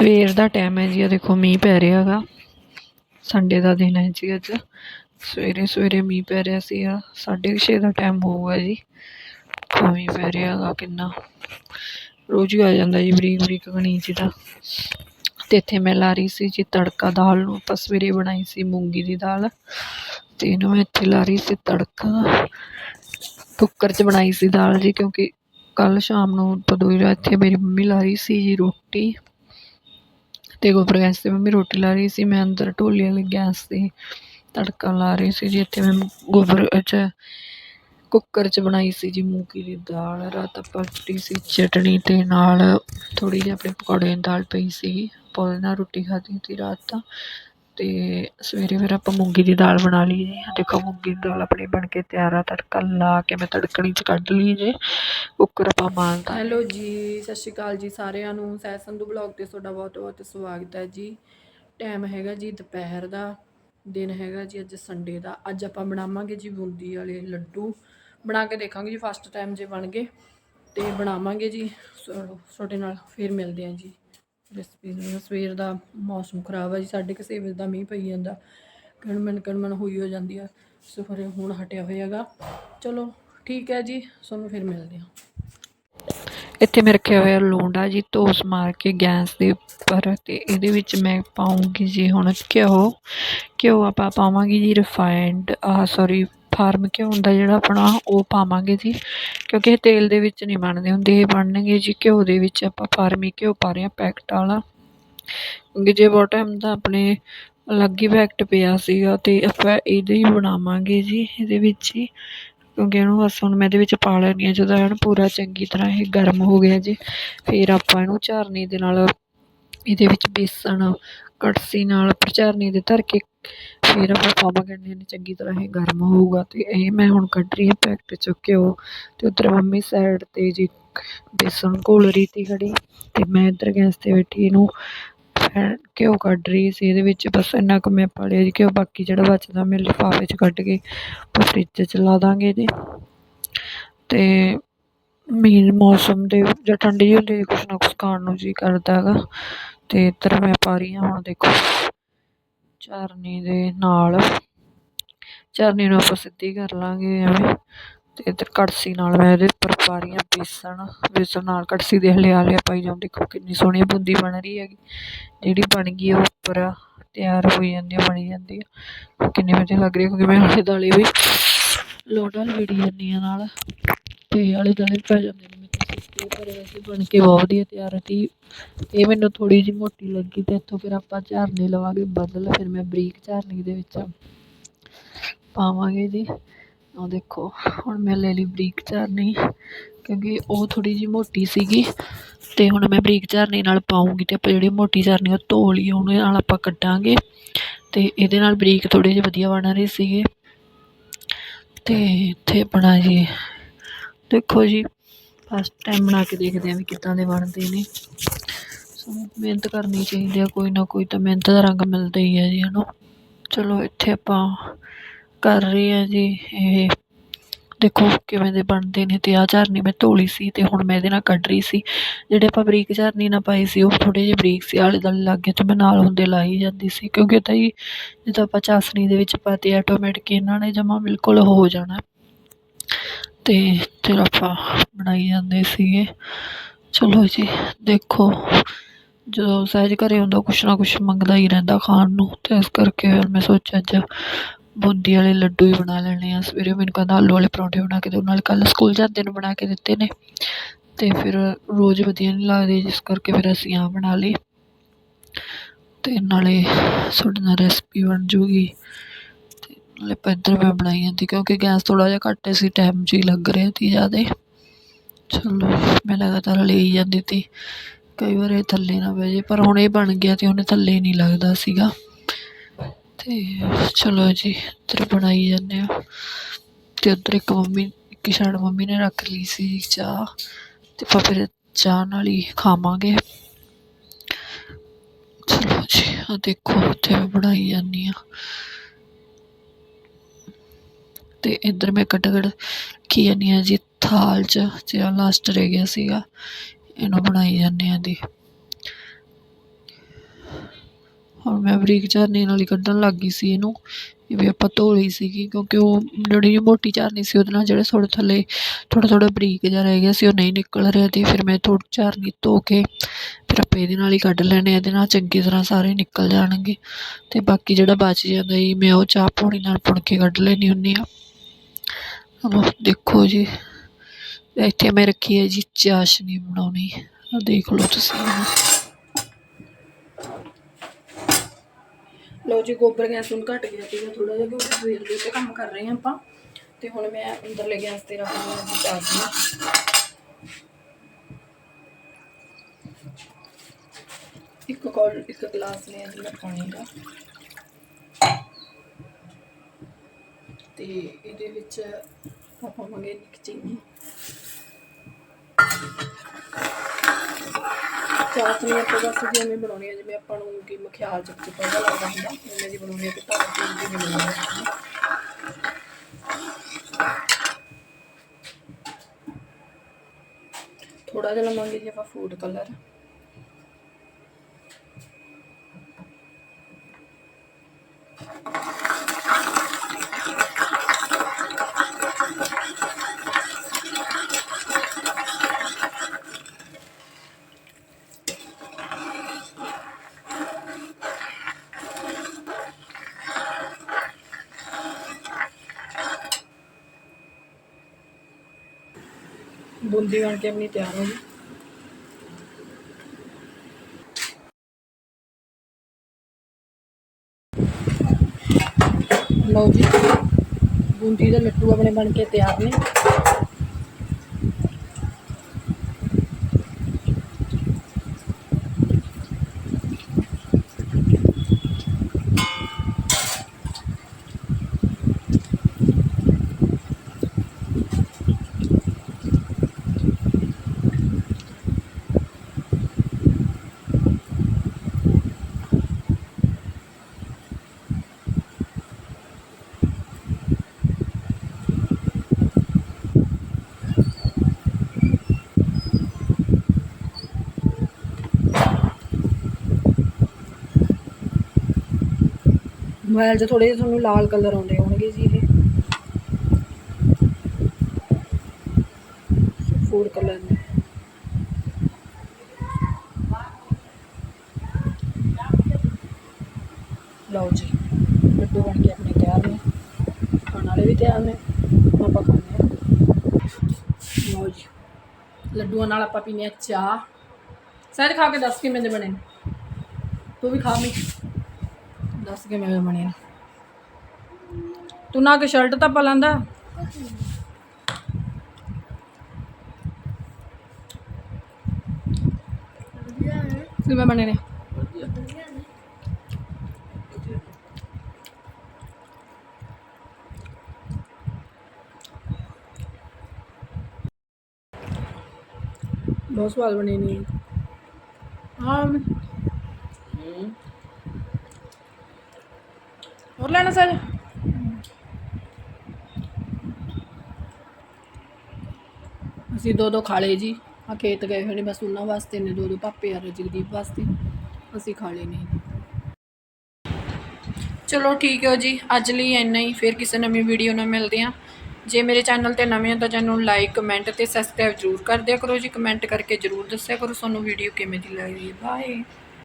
ਸਵੇਰ ਦਾ ਟਾਈਮ ਹੈ ਜੀ ਆ ਦੇਖੋ ਮੀਂਹ ਪੈ ਰਿਹਾ ਹੈਗਾ। ਸੰਡੇ ਦਾ ਦਿਨ ਹੈ ਜੀ ਅੱਜ। ਸਵੇਰੇ ਸਵੇਰੇ ਮੀਂਹ ਪੈ ਰਿਹਾ ਸੀਗਾ ਸਾਢੇ ਕੁ ਛੇ ਦਾ ਟਾਈਮ ਹੋਊਗਾ ਜੀ। ਮੀਂਹ ਪੈ ਰਿਹਾ ਹੈਗਾ ਕਿੰਨਾ। ਰੋਜ਼ ਹੀ ਆ ਜਾਂਦਾ ਜੀ ਬਰੀਕ ਬਰੀਕ ਕਣੀ ਜੀ ਦਾ। ਅਤੇ ਇੱਥੇ ਮੈਂ ਲਾ ਰਹੀ ਸੀ ਜੀ ਤੜਕਾ ਦਾਲ ਨੂੰ ਆਪਾਂ ਸਵੇਰੇ ਬਣਾਈ ਸੀ, ਮੂੰਗੀ ਦੀ ਦਾਲ। ਅਤੇ ਇਹਨੂੰ ਮੈਂ ਇੱਥੇ ਲਾ ਰਹੀ ਸੀ ਤੜਕਾ। ਕੁੱਕਰ 'ਚ ਬਣਾਈ ਸੀ ਦਾਲ ਜੀ, ਕਿਉਂਕਿ ਕੱਲ੍ਹ ਸ਼ਾਮ ਨੂੰ ਜਦੋਂ ਇੱਥੇ ਮੇਰੀ ਮੰਮੀ ਲਾ ਰਹੀ ਸੀ ਜੀ ਰੋਟੀ। ਅਤੇ ਗੋਬਰ ਗੈਸ 'ਤੇ ਮੰਮੀ ਰੋਟੀ ਲਾ ਰਹੀ ਸੀ, ਮੈਂ ਅੰਦਰ ਢੋਲੀ ਵਾਲੀ ਗੈਸ 'ਤੇ ਤੜਕਾ ਲਾ ਰਹੀ ਸੀ ਜੀ, ਇੱਥੇ ਮੈਂ ਗੋਬਰ 'ਚ ਕੁੱਕਰ 'ਚ ਬਣਾਈ ਸੀ ਜੀ, ਮੂੰਗੀ ਦੀ ਦਾਲ, ਰਾਤ ਆਪਾਂ ਕੱਟੀ ਸੀ ਚਟਣੀ ਅਤੇ ਨਾਲ ਥੋੜ੍ਹੀ ਜਿਹੀ ਆਪਣੇ ਪਕੌੜਿਆਂ ਦੀ ਦਾਲ ਪਈ ਸੀਗੀ ਆਪਾਂ ਉਹਦੇ ਨਾਲ ਰੋਟੀ ਖਾਧੀ ਸੀ ਰਾਤ ਤਾਂ। ਅਤੇ ਸਵੇਰੇ ਫਿਰ ਆਪਾਂ ਮੂੰਗੀ ਦੀ ਦਾਲ ਬਣਾ ਲਈ ਜੀ। ਦੇਖੋ ਮੂੰਗੀ ਦੀ ਦਾਲ ਆਪਣੀ ਬਣ ਕੇ ਤਿਆਰ ਆ, ਤੜਕਾ ਲਾ ਕੇ ਮੈਂ ਤੜਕਣੀ 'ਚ ਕੱਢ ਲਈ ਜੇ। ਕੁੱਕਰ ਆਪਾਂ ਮਾਰਦਾ ਹੈਲੋ ਜੀ, ਸਤਿ ਸ਼੍ਰੀ ਅਕਾਲ ਜੀ ਸਾਰਿਆਂ ਨੂੰ। ਸਹਿ ਸੰਧੂ ਬਲੌਗ ਤੇ ਤੁਹਾਡਾ ਬਹੁਤ ਬਹੁਤ ਸਵਾਗਤ ਹੈ ਜੀ। ਟਾਈਮ ਹੈਗਾ ਜੀ ਦੁਪਹਿਰ ਦਾ, ਦਿਨ ਹੈਗਾ ਜੀ ਅੱਜ ਸੰਡੇ ਦਾ। ਅੱਜ ਆਪਾਂ ਬਣਾਵਾਂਗੇ ਜੀ ਬੂੰਦੀ ਵਾਲੇ ਲੱਡੂ। ਬਣਾ ਕੇ ਦੇਖਾਂਗੇ ਜੀ ਫਸਟ ਟਾਈਮ ਜੇ ਬਣ ਗਏ। ਤੇ ਬਣਾਵਾਂਗੇ ਜੀ ਤੁਹਾਡੇ ਨਾਲ ਫਿਰ ਮਿਲਦੇ ਹਾਂ ਜੀ। ਰੈਸਪੀ ਸਵੇਰ ਦਾ ਮੌਸਮ ਖਰਾਬ ਹੈ ਜੀ ਸਾਡੇ ਕਿਸੇ ਵਜੇ ਦਾ ਮੀਂਹ ਪਈ ਜਾਂਦਾ। ਕਣਮਨ ਕਣਮਨ ਹੋਈ ਹੋ ਜਾਂਦੀ ਆ। ਸੋ ਹੁਣ ਹਟਿਆ ਹੋਇਆਗਾ। ਚਲੋ, ਠੀਕ ਹੈ ਜੀ ਤੁਹਾਨੂੰ ਫਿਰ ਮਿਲਦੇ ਹਾਂ। ਇੱਥੇ ਮੈਂ ਰੱਖਿਆ ਹੋਇਆ ਲੋਂਡਾ ਜੀ ਧੋਸ ਮਾਰ ਕੇ ਗੈਸ ਦੇ ਉੱਪਰ ਅਤੇ ਇਹਦੇ ਵਿੱਚ ਮੈਂ ਪਾਊਂਗੀ ਜੀ। ਹੁਣ ਘਿਓ ਘਿਓ ਆਪਾਂ ਪਾਵਾਂਗੇ ਜੀ ਰਿਫਾਈਨਡ ਆ ਸੌਰੀ ਫਾਰਮ ਘਿਓ ਹੁੰਦਾ ਜਿਹੜਾ ਆਪਣਾ, ਉਹ ਪਾਵਾਂਗੇ ਜੀ। ਕਿਉਂਕਿ ਇਹ ਤੇਲ ਦੇ ਵਿੱਚ ਨਹੀਂ ਬਣਦੇ ਹੁੰਦੇ, ਇਹ ਬਣਨਗੇ ਜੀ ਘਿਓ ਦੇ ਵਿੱਚ, ਆਪਾਂ ਫਾਰਮੀ ਘਿਓ ਪਾ ਰਹੇ ਹਾਂ ਪੈਕਟ ਵਾਲਾ। ਕਿਉਂਕਿ ਜੇ ਬਹੁਤ ਟਾਈਮ ਦਾ ਆਪਣੇ ਅਲੱਗ ਹੀ ਪੈਕਟ ਪਿਆ ਸੀਗਾ ਅਤੇ ਆਪਾਂ ਇਹਦੇ ਹੀ ਬਣਾਵਾਂਗੇ ਜੀ, ਇਹਦੇ ਵਿੱਚ ਹੀ। ਕਿਉਂਕਿ ਇਹਨੂੰ ਬਸ ਹੁਣ ਮੈਂ ਇਹਦੇ ਵਿੱਚ ਪਾ ਲੈਂਦੀ ਹਾਂ, ਜਦੋਂ ਇਹਨੂੰ ਪੂਰਾ ਚੰਗੀ ਤਰ੍ਹਾਂ ਇਹ ਗਰਮ ਹੋ ਗਿਆ ਜੀ, ਫਿਰ ਆਪਾਂ ਇਹਨੂੰ ਝਾਰਨੀ ਦੇ ਨਾਲ ਇਹਦੇ ਵਿੱਚ ਬੇਸਣ ਕੜਸੀ ਨਾਲ ਪਰ ਝਾਰਨੀ ਦੇ ਧਰ ਕੇ ਫਿਰ ਆਪਾਂ ਪਾਵਾਂਗੇ ਇੰਨੇ ਚੰਗੀ ਤਰ੍ਹਾਂ ਇਹ ਗਰਮ ਹੋਊਗਾ ਅਤੇ ਇਹ ਮੈਂ ਹੁਣ ਕੱਢ ਰਹੀ ਹਾਂ ਪੈਕਟ 'ਚੋਂ ਘਿਓ ਅਤੇ ਉੱਧਰ ਮੰਮੀ ਸਾਈਡ 'ਤੇ ਜੀ ਬੇਸਣ ਘੋਲ ਰਹੀ ਤੀ ਖੜ੍ਹੀ ਅਤੇ ਮੈਂ ਇੱਧਰ ਗੈਸ 'ਤੇ ਬੈਠੀ ਇਹਨੂੰ ਫੈ- ਘਿਓ ਕੱਢ ਰਹੀ ਸੀ ਇਹਦੇ ਵਿੱਚ ਬਸ ਇੰਨਾ ਕੁ ਮੈਂ ਪਾ ਲਿਆ ਜੀ ਘਿਓ, ਬਾਕੀ ਜਿਹੜਾ ਬਚਦਾ ਮੈਂ ਲਿਫਾਫੇ 'ਚ ਕੱਢ ਕੇ ਆਪਾਂ ਫਰਿੱਜ 'ਚ ਲਾ ਦਾਂਗੇ ਜੀ ਅਤੇ ਮੇਨ ਮੌਸਮ ਦੇ ਜਾਂ ਠੰਡੀ ਹੁੰਦੀ ਕੁਛ ਨਾ ਕੁਛ ਖਾਣ ਨੂੰ ਜੀ ਕਰਦਾ ਹੈਗਾ। ਅਤੇ ਇੱਧਰ ਮੈਂ ਪਾ ਰਹੀ ਹਾਂ, ਹੁਣ ਦੇਖੋ। ਝਾਰਨੀ ਦੇ ਨਾਲ। ਝਾਰਨੀ ਨੂੰ ਆਪਾਂ ਸਿੱਧੀ ਕਰ ਲਾਂਗੇ ਐਵੇਂ। ਅਤੇ ਇੱਧਰ ਕੜਸੀ ਨਾਲ ਮੈਂ ਇਹਦੇ ਉੱਪਰ ਪਾ ਰਹੀ ਹਾਂ ਬੇਸਣ। ਬੇਸਣ ਨਾਲ ਕੜਸੀ ਦੇ ਹਲਿਆ ਹਲਿਆ ਪਾਈ ਜਾਓ, ਦੇਖੋ ਕਿੰਨੀ ਸੋਹਣੀ ਬੂੰਦੀ ਬਣ ਰਹੀ ਹੈਗੀ। ਜਿਹੜੀ ਬਣ ਗਈ ਉਹ ਉੱਪਰ ਤਿਆਰ ਹੋਈ ਜਾਂਦੀ ਹੈ ਬਣੀ ਜਾਂਦੀ ਹੈ ਕਿੰਨੀ ਵਧੀਆ ਲੱਗ ਰਹੀ ਹੈ ਕਿਉਂਕਿ ਮੈਂ ਆਲੇ ਦੁਆਲੇ ਵੀ ਲੋਟਾ ਲਵੇੜੀ ਜਾਂਦੀ ਹਾਂ ਨਾਲ। ਅਤੇ ਆਲੇ ਦੁਆਲੇ ਪੈ ਜਾਂਦੇ ਨੇ। ਮੇਰੇ ਪਰ ਵੈਸੇ ਬਣ ਕੇ ਬਹੁਤ ਵਧੀਆ ਤਿਆਰ હતી ਇਹ ਮੈਨੂੰ ਥੋੜ੍ਹੀ ਜਿਹੀ ਮੋਟੀ ਲੱਗੀ ਅਤੇ ਇੱਥੋਂ ਫਿਰ ਆਪਾਂ ਝਾਰਨੀ ਲਵਾਂਗੇ ਬਦਲ, ਫਿਰ ਮੈਂ ਬਰੀਕ ਝਾਰਨੀ ਦੇ ਵਿੱਚ ਪਾਵਾਂਗੇ ਜੀ। ਉਹ ਦੇਖੋ, ਹੁਣ ਮੈਂ ਲੈ ਲਈ ਬਰੀਕ ਝਾਰਨੀ, ਕਿਉਂਕਿ ਉਹ ਥੋੜ੍ਹੀ ਜਿਹੀ ਮੋਟੀ ਸੀਗੀ ਅਤੇ ਹੁਣ ਮੈਂ ਬਰੀਕ ਝਾਰਨੀ ਨਾਲ ਪਾਊਂਗੀ ਅਤੇ ਆਪਾਂ ਜਿਹੜੀ ਮੋਟੀ ਝਾਰਨੀ ਉਹ ਧੋ ਲਈ ਉਹਦੇ ਨਾਲ ਆਪਾਂ ਕੱਢਾਂਗੇ ਅਤੇ ਇਹਦੇ ਨਾਲ ਬਰੀਕ ਥੋੜ੍ਹੇ ਜਿਹੇ ਵਧੀਆ ਬਣ ਰਹੇ ਸੀਗੇ। ਅਤੇ ਇੱਥੇ ਆਪਣਾ ਜੀ, ਦੇਖੋ ਜੀ ਫਸਟ ਟਾਈਮ ਬਣਾ ਕੇ ਦੇਖਦੇ ਹਾਂ ਵੀ ਕਿੱਦਾਂ ਦੇ ਬਣਦੇ ਨੇ। ਸੋ ਮਿਹਨਤ ਕਰਨੀ ਚਾਹੀਦੀ ਆ, ਕੋਈ ਨਾ ਕੋਈ ਤਾਂ ਮਿਹਨਤ ਦਾ ਰੰਗ ਮਿਲਦਾ ਹੀ ਹੈ ਜੀ ਹੈ ਨਾ ਚਲੋ ਇੱਥੇ ਆਪਾਂ ਕਰ ਰਹੇ ਹਾਂ ਜੀ, ਇਹ ਦੇਖੋ ਕਿਵੇਂ ਦੇ ਬਣਦੇ ਨੇ ਅਤੇ ਆਹ ਝਾਰਨੀ ਮੈਂ ਧੋਲੀ ਸੀ ਅਤੇ ਹੁਣ ਮੈਂ ਇਹਦੇ ਨਾਲ ਕੱਢ ਰਹੀ ਸੀ। ਜਿਹੜੇ ਆਪਾਂ ਬਰੀਕ ਝਾਰਨੀ ਨਾਲ ਪਾਈ ਸੀ, ਉਹ ਥੋੜ੍ਹੇ ਜਿਹੇ ਬਰੀਕ ਸੀ, ਆਲੇ ਦੁਆਲੇ ਲੱਗ ਗਏ ਅਤੇ ਮੈਂ ਨਾਲ ਹੁੰਦੇ ਲਾਈ ਜਾਂਦੀ ਸੀ, ਕਿਉਂਕਿ ਇਹ ਤਾਂ ਜੀ ਜਦੋਂ ਆਪਾਂ ਚਾਸਣੀ ਦੇ ਵਿੱਚ ਪਾਤੇ ਆਟੋਮੈਟਿਕ ਇਹਨਾਂ ਨੇ ਜਮਾ ਬਿਲਕੁਲ ਹੋ ਜਾਣਾ। ਅਤੇ ਫਿਰ ਆਪਾਂ ਬਣਾਈ ਜਾਂਦੇ ਸੀਗੇ। ਚਲੋ ਜੀ, ਦੇਖੋ। ਜਦੋਂ ਸਹਿਜ ਘਰ ਆਉਂਦਾ ਕੁਛ ਨਾ ਕੁਛ ਮੰਗਦਾ ਹੀ ਰਹਿੰਦਾ ਖਾਣ ਨੂੰ। ਅਤੇ ਇਸ ਕਰਕੇ ਫਿਰ ਮੈਂ ਸੋਚਿਆ, ਅੱਜ ਬੂੰਦੀ ਵਾਲੇ ਲੱਡੂ ਹੀ ਬਣਾ ਲੈਣੇ ਆ। ਸਵੇਰੇ ਮੈਨੂੰ ਕਹਿੰਦਾ ਆਲੂ ਵਾਲੇ ਪਰੌਂਠੇ ਬਣਾ ਕੇ ਦਿਓ, ਨਾਲੇ ਕੱਲ੍ਹ ਸਕੂਲ ਜਾਂਦੇ ਨੂੰ ਬਣਾ ਕੇ ਦਿੱਤੇ ਨੇ। ਅਤੇ ਫਿਰ ਰੋਜ਼ ਵਧੀਆ ਨਹੀਂ ਲੱਗਦੇ, ਜਿਸ ਕਰਕੇ ਫਿਰ ਅਸੀਂ ਆਹ ਬਣਾ ਲਏ। ਅਤੇ ਨਾਲੇ ਤੁਹਾਡੇ ਨਾਲ ਰੈਸਪੀ ਬਣ ਜੂਗੀ। ਅਤੇ ਆਪਾਂ ਇੱਧਰ ਮੈਂ ਬਣਾਈ ਜਾਂਦੀ ਕਿਉਂਕਿ ਗੈਸ ਥੋੜ੍ਹਾ ਜਿਹਾ ਘੱਟ ਸੀ ਟਾਈਮ 'ਚ ਹੀ ਲੱਗ ਰਿਹਾ ਸੀ ਜ਼ਿਆਦਾ। ਚਲੋ, ਮੈਂ ਲਗਾਤਾਰ ਲਈ ਜਾਂਦੀ ਤੀ ਕਈ ਵਾਰ ਇਹ ਥੱਲੇ ਨਾ ਬਹਿ ਜੇ ਪਰ ਹੁਣ ਇਹ ਬਣ ਗਿਆ ਅਤੇ ਉਹਨੇ ਥੱਲੇ ਨਹੀਂ ਲੱਗਦਾ ਸੀਗਾ। ਅਤੇ ਚਲੋ ਜੀ, ਇੱਧਰ ਬਣਾਈ ਜਾਂਦੇ ਹਾਂ ਅਤੇ ਉੱਧਰ ਇੱਕ ਮੰਮੀ, ਇੱਕ ਸਾਈਡ ਮੰਮੀ ਨੇ ਰੱਖ ਲਈ ਸੀ ਚਾਹ। ਅਤੇ ਆਪਾਂ ਫਿਰ ਚਾਹ ਨਾਲ ਹੀ ਖਾਵਾਂਗੇ। ਚਲੋ ਜੀ, ਆਹ ਦੇਖੋ, ਉੱਥੇ ਮੈਂ ਬਣਾਈ ਜਾਂਦੀ ਹਾਂ ਅਤੇ ਇੱਧਰ ਮੈਂ ਕੱਢ ਕੱਢ ਕੀ ਜਾਂਦੀ ਹਾਂ ਜੀ, ਥਾਲ 'ਚ, ਜਿਹੜਾ ਲਾਸਟ ਰਹਿ ਗਿਆ ਸੀਗਾ, ਇਹਨੂੰ ਬਣਾਈ ਜਾਂਦੇ ਹਾਂ ਦੀ ਹੁਣ ਮੈਂ ਬਰੀਕ ਝਰਨੇ ਨਾਲ ਹੀ ਕੱਢਣ ਲੱਗ ਗਈ ਸੀ ਇਹਨੂੰ, ਇਹ ਵੀ ਆਪਾਂ ਧੋ ਲਈ ਸੀਗੀ, ਕਿਉਂਕਿ ਉਹ ਜਿਹੜੀ ਜਿਹੀ ਮੋਟੀ ਝਰਨੀ ਸੀ ਉਹਦੇ ਨਾਲ ਜਿਹੜੇ ਥੋੜ੍ਹੇ ਥੱਲੇ ਥੋੜ੍ਹਾ ਥੋੜ੍ਹਾ ਬਰੀਕ ਜਿਹਾ ਰਹਿ ਗਿਆ ਸੀ, ਉਹ ਨਹੀਂ ਨਿਕਲ ਰਿਹਾ ਤੇ ਫਿਰ ਮੈਂ ਥੋੜੀ ਝਾਰਨੀ ਧੋ ਕੇ ਫਿਰ ਆਪਾਂ ਇਹਦੇ ਨਾਲ ਹੀ ਕੱਢ ਲੈਣੇ ਇਹਦੇ ਨਾਲ ਚੰਗੀ ਤਰ੍ਹਾਂ ਸਾਰੇ ਨਿਕਲ ਜਾਣਗੇ। ਤੇ ਬਾਕੀ ਜਿਹੜਾ ਬਚ ਜਾਂਦਾ ਜੀ, ਮੈਂ ਉਹ ਚਾਹ ਪੌਣੀ ਨਾਲ ਪੁਣ ਕੇ ਕੱਢ ਲੈਣੀ ਹੁੰਦੀ ਆ ਦੇਖੋ ਜੀ, ਇੱਥੇ ਮੈਂ ਰੱਖੀ ਹੈ ਜੀ ਚਾਸ਼ਨੀ ਬਣਾਉਣੀ। ਆ ਦੇਖ ਲਓ ਤੁਸੀਂ। ਲੋ ਜੀ, ਗੋਬਰ ਗੈਸ ਹੁਣ ਘਟ ਗਿਆ ਸੀਗਾ ਥੋੜਾ ਜਿਹਾ, ਕਿਉਂਕਿ ਸਵੇਰ ਦੇ ਉੱਤੇ ਕੰਮ ਕਰ ਰਹੇ ਹਾਂ ਆਪਾਂ। ਤੇ ਹੁਣ ਮੈਂ ਅੰਦਰਲੇ ਗੈਸ ਤੇ ਰੱਖ ਲਿਆ ਜੀ ਚਾਸ਼ਨੀ। ਇੱਕ ਕੋਲ, ਇੱਕ ਗਲਾਸ ਲਿਆ ਜੀ ਮੈਂ ਪਾਣੀ ਦਾ ਤੇ ਇਹਦੇ ਵਿੱਚ ਆਪਾਂ ਮੰਗੇ ਇੱਕ ਚੀਨੀ। ਚਾਸ਼ਨੀ ਆਪਾਂ ਬਸ ਜਿਵੇਂ ਬਣਾਉਣੀ ਹੈ ਜਿਵੇਂ ਆਪਾਂ ਨੂੰ ਕਿ ਮਖਿਆਲ ਚ ਚ ਪਤਾ ਲੱਗਦਾ ਹੁੰਦਾ ਉਵੇਂ ਦੀ ਬਣਾਉਣੀ ਹੈ ਤੇ ਤਾਂ ਦੀ ਵੀ ਬਣਾਉਣੀ ਹੈ ਥੋੜਾ ਜਿਹਾ ਲਵਾਂਗੇ ਜੀ ਆਪਾਂ ਫੂਡ ਕਲਰ ਬੂੰਦੀ ਬਣ ਕੇ ਆਪਣੀ ਤਿਆਰ ਹੋ ਲਓ ਜੀ, ਬੂੰਦੀ ਦੇ ਲੱਡੂ ਆਪਣੇ ਬਣ ਕੇ ਤਿਆਰ ਨੇ। ਮੋਬਾਈਲ 'ਚ ਥੋੜੇ ਜਿਹੇ ਤੁਹਾਨੂੰ ਲਾਲ ਕਲਰ ਆਉਂਦੇ ਹੋਣਗੇ ਜੀ ਇਹ। ਫੂਡ ਕਲਰ ਨੇ। ਲਓ ਜੀ, ਲੱਡੂ ਬਣ ਕੇ ਆਪਣੇ ਤਿਆਰ ਨੇ। ਖਾਣ ਵਾਲੇ ਵੀ ਤਿਆਰ ਨੇ, ਆਪਾਂ ਖਾਣੇ ਆ ਲਓ ਜੀ, ਲੱਡੂਆਂ ਨਾਲ ਆਪਾਂ ਪੀਨੇ ਆ ਚਾਹ। ਸਾਰੇ ਖਾ ਕੇ ਦੱਸ ਕਿਵੇਂ ਦੇ ਬਣੇ ਨੇ। ਤੂੰ ਵੀ ਖਾ ਮੀ। ਦੱਸ ਕਿਵੇਂ ਦੇ ਬਣੇ ਨੇ। ਤੂੰ ਨਾ ਕਿ ਸ਼ਰਟ ਤਾਂ ਪਾ ਲੈਂਦਾ। ਕਿਵੇਂ ਬਣੇ ਨੇ। ਬਹੁਤ ਸਵਾਦ ਬਣੇ ਨੇ। ਹਾਂ। ਹੋਰ ਲੈਣਾ ਸਰ ਅਸੀਂ ਦੋ ਦੋ ਖਾ ਲਏ ਜੀ। ਆ ਖੇਤ ਗਏ ਹੋਏ ਨੇ ਬਸ ਉਹਨਾਂ ਵਾਸਤੇ ਨੇ ਦੋ ਦੋ ਪਾਪੇ ਆ ਜਗਦੀਪ ਵਾਸਤੇ। ਅਸੀਂ ਖਾ ਲਏ ਨੇ ਚਲੋ ਠੀਕ ਹੈ ਜੀ ਅੱਜ ਲਈ ਇੰਨਾ ਹੀ। ਫਿਰ ਕਿਸੇ ਨਵੀਂ ਵੀਡੀਓ ਨਾਲ ਮਿਲਦੇ ਹਾਂ। ਜੇ ਮੇਰੇ ਚੈਨਲ ਤੇ ਨਵੇਂ ਹੋ ਤਾਂ ਚੈਨਲ ਨੂੰ ਲਾਈਕ ਕਮੈਂਟ ਤੇ ਸਬਸਕ੍ਰਾਈਬ ਜ਼ਰੂਰ ਕਰ ਦਿਆ ਕਰੋ ਜੀ। ਕਮੈਂਟ ਕਰਕੇ ਜ਼ਰੂਰ ਦੱਸਿਆ ਕਰੋ ਤੁਹਾਨੂੰ ਵੀਡੀਓ ਕਿਵੇਂ ਦੀ ਲੱਗੀ ਬਾਏ